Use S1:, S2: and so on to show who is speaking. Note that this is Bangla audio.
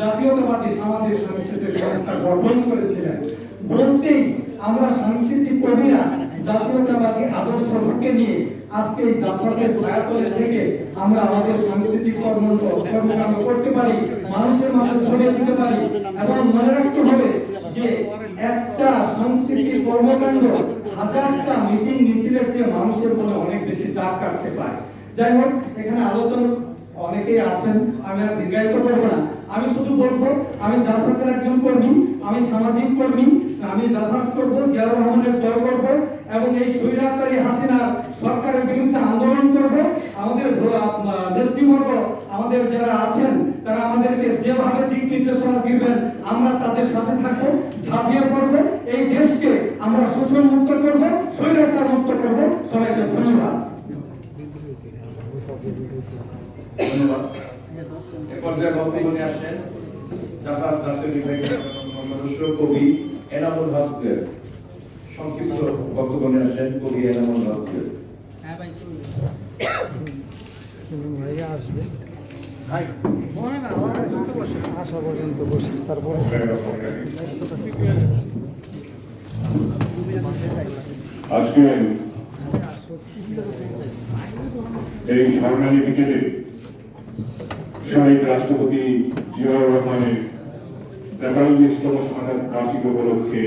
S1: জাতীয়তাবাদী সামাজিক সাংস্কৃতিক সংস্থা গঠন করেছিলেন। বলতেই আমরা সাংস্কৃতিক কর্মীরা জাতীয়তাবাদী আদর্শ বুকে নিয়ে আজকে এই দাসাসের ছায়াতলে থেকে আমরা আমাদের সাংস্কৃতিক কর্ম কর্মকাণ্ড করতে পারি, মানুষের মাঝে ছড়িয়ে দিতে পারি এবং মনে রাখতে হবে যে একটা সাংস্কৃতিক কর্মকাণ্ড হাজারটা মিটিং মিছিলের চেয়ে মানুষের মনে অনেক বেশি দাগ কাটতে পারে। যাই হোক, এখানে আলোচনা আছেন, আমি আর দীর্ঘায়িত করব না। আমি শুধু বলব, আমি জাসাসের একজন কর্মী, আমি সামাজিক কর্মী, আমি জাসাস জিয়াউর রহমানের জয় করব, এবং এই স্বৈরাচারী হাসিনার সরকারের বিরুদ্ধে আন্দোলন করব। আমাদের নেতৃবর্গ আমাদের যারা আছেন, তারা আমাদেরকে যেভাবে দিক নির্দেশনা দিবেন, আমরা তাদের সাথে থাকব, ঝাঁপিয়ে পড়ব। এই দেশকে আমরা শোষণ মুক্ত করব স্বৈরাচার মুক্ত করব। সবাইকে ধন্যবাদ।
S2: কবি এনামুল হকের সংক্ষিপ্ত বক্তব্য নিয়ে আসেন কবি এনামুল হকের
S3: আসবে আসা পর্যন্ত বসে তারপরে
S4: আজকে এই সরকারি বিকেলে শহীদ রাষ্ট্রপতি জিয়াউর রহমানের তেতাল্লিশতম সমাধান বার্ষিক উপলক্ষে